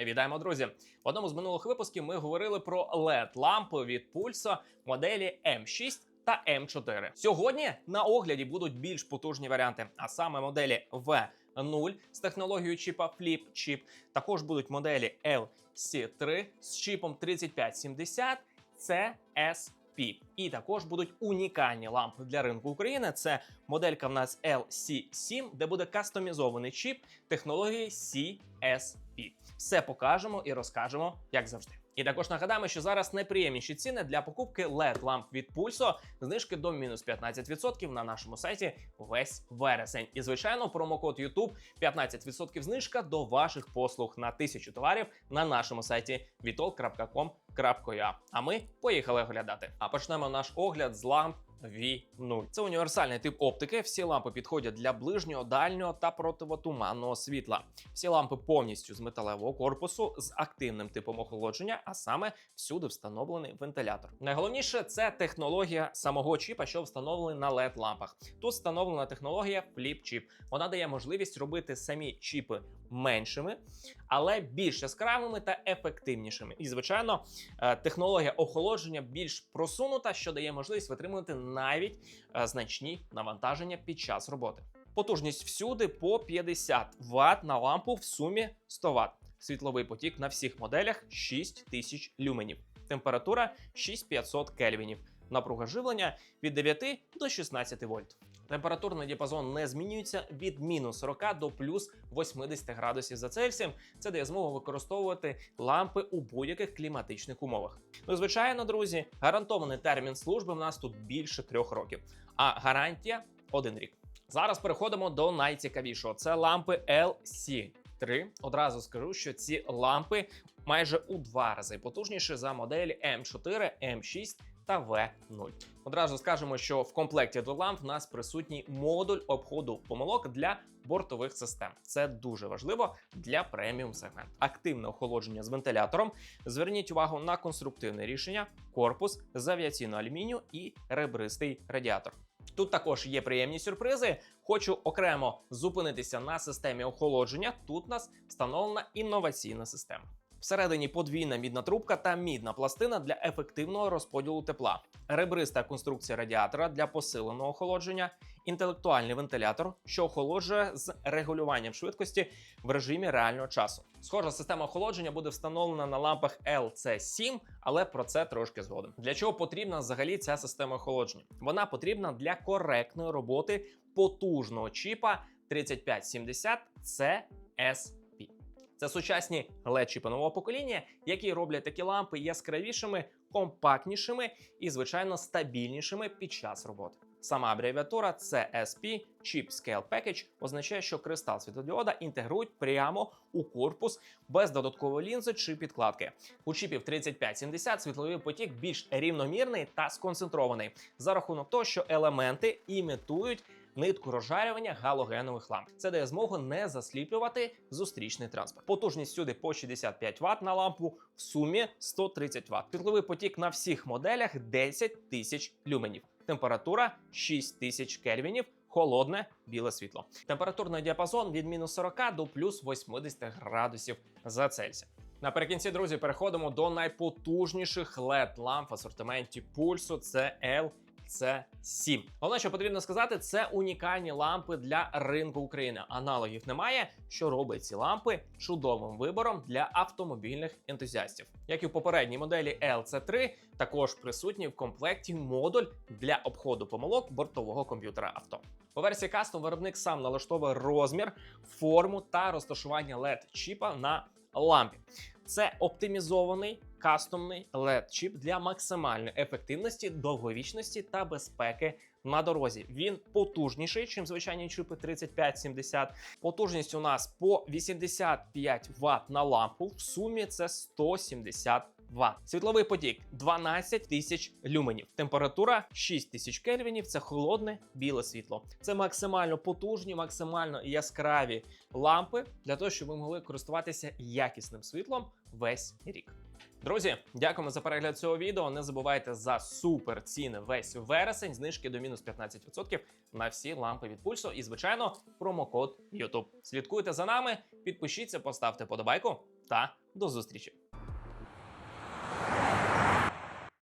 Вітаємо, друзі! В одному з минулих випусків ми говорили про led лампи від Pulso моделі M6 та M4. Сьогодні на огляді будуть більш потужні варіанти, а саме моделі V0 з технологією чіпа Flip Chip. Також будуть моделі LC3 з чіпом 3570 CSP. І також будуть унікальні лампи для ринку України. Це моделька в нас LC7, де буде кастомізований чіп технології CSP. Все покажемо і розкажемо, як завжди. І також нагадаємо, що зараз найприємніші ціни для покупки led ламп від Pulso, знижки до мінус 15% на нашому сайті весь вересень. І звичайно, промокод YouTube 15% знижка до ваших послуг на тисячу товарів на нашому сайті vitol.com.ua. А ми поїхали оглядати. А почнемо наш огляд з ламп. V0. Це універсальний тип оптики. Всі лампи підходять для ближнього, дальнього та противотуманного світла. Всі лампи повністю з металевого корпусу з активним типом охолодження, а саме всюди встановлений вентилятор. Найголовніше це технологія самого чіпа, що встановлений на led лампах. Тут встановлена технологія Flip Chip. Вона дає можливість робити самі чіпи меншими, але більш яскравими та ефективнішими. І звичайно, е, технологія охолодження більш просунута, що дає можливість витримувати навіть е, значні навантаження під час роботи. Потужність всюди по 50 Вт на лампу в сумі 100 Вт. Світловий потік на всіх моделях 6000 люменів. Температура 6500 кельвінів. Напруга живлення від 9 до 16 вольт. Температурний діапазон не змінюється від мінус 40 до плюс 80 градусів за Цельсієм. Це дає змогу використовувати лампи у будь-яких кліматичних умовах. Ну, звичайно, друзі, гарантований термін служби в нас тут більше трьох років, а гарантія один рік. Зараз переходимо до найцікавішого: це лампи LC. 3. Одразу скажу, що ці лампи майже у два рази потужніші за моделі М4, М6 та В0. Одразу скажемо, що в комплекті до ламп в нас присутній модуль обходу помилок для бортових систем. Це дуже важливо для преміум сегменту. Активне охолодження з вентилятором. Зверніть увагу на конструктивне рішення, корпус з авіаційного алюмінію і ребристий радіатор. Тут також є приємні сюрпризи. Хочу окремо зупинитися на системі охолодження. Тут у нас встановлена інноваційна система. Всередині подвійна мідна трубка та мідна пластина для ефективного розподілу тепла, ребриста конструкція радіатора для посиленого охолодження, інтелектуальний вентилятор, що охолоджує з регулюванням швидкості в режимі реального часу. Схожа система охолодження буде встановлена на лампах LC7, але про це трошки згодом. Для чого потрібна взагалі ця система охолодження? Вона потрібна для коректної роботи потужного чіпа 3570 CSP. Це сучасні LED-чіпи нового покоління, які роблять такі лампи яскравішими, компактнішими і, звичайно, стабільнішими під час роботи. Сама абревіатура CSP Chip Scale Package означає, що кристал світлодіода інтегрують прямо у корпус без додаткової лінзи чи підкладки. У чіпів 3570 світловий потік більш рівномірний та сконцентрований за рахунок того, що елементи імітують нитку розжарювання галогенових ламп. Це дає змогу не засліплювати зустрічний транспорт. Потужність сюди по 65 Вт на лампу, в сумі 130 Вт. Світловий потік на всіх моделях 10 тисяч люменів. Температура 6000 кельвінів. Холодне біле світло. Температурний діапазон від мінус 40 до плюс 80 градусів за Цельсієм. Наприкінці, друзі, переходимо до найпотужніших led ламп в асортименті пульсу. Це L це 7. Головне, що потрібно сказати, це унікальні лампи для ринку України. Аналогів немає, що робить ці лампи чудовим вибором для автомобільних ентузіастів. Як і в попередній моделі LC3, також присутній в комплекті модуль для обходу помилок бортового комп'ютера авто. По версії Custom виробник сам налаштовує розмір, форму та розташування led чіпа на лампі. Це оптимізований кастомний led чіп для максимальної ефективності, довговічності та безпеки на дорозі. Він потужніший, ніж звичайні чіпи 3570. Потужність у нас по 85 Вт на лампу. В сумі це 170 Вт. Світловий потік 12 тисяч люменів. Температура 6 тисяч кельвінів. Це холодне біле світло. Це максимально потужні, максимально яскраві лампи для того, щоб ви могли користуватися якісним світлом весь рік. Друзі, дякуємо за перегляд цього відео. Не забувайте за супер ціни весь вересень, знижки до мінус 15% на всі лампи від пульсу. І, звичайно, промокод YouTube. Слідкуйте за нами, підпишіться, поставте подобайку та До зустрічі!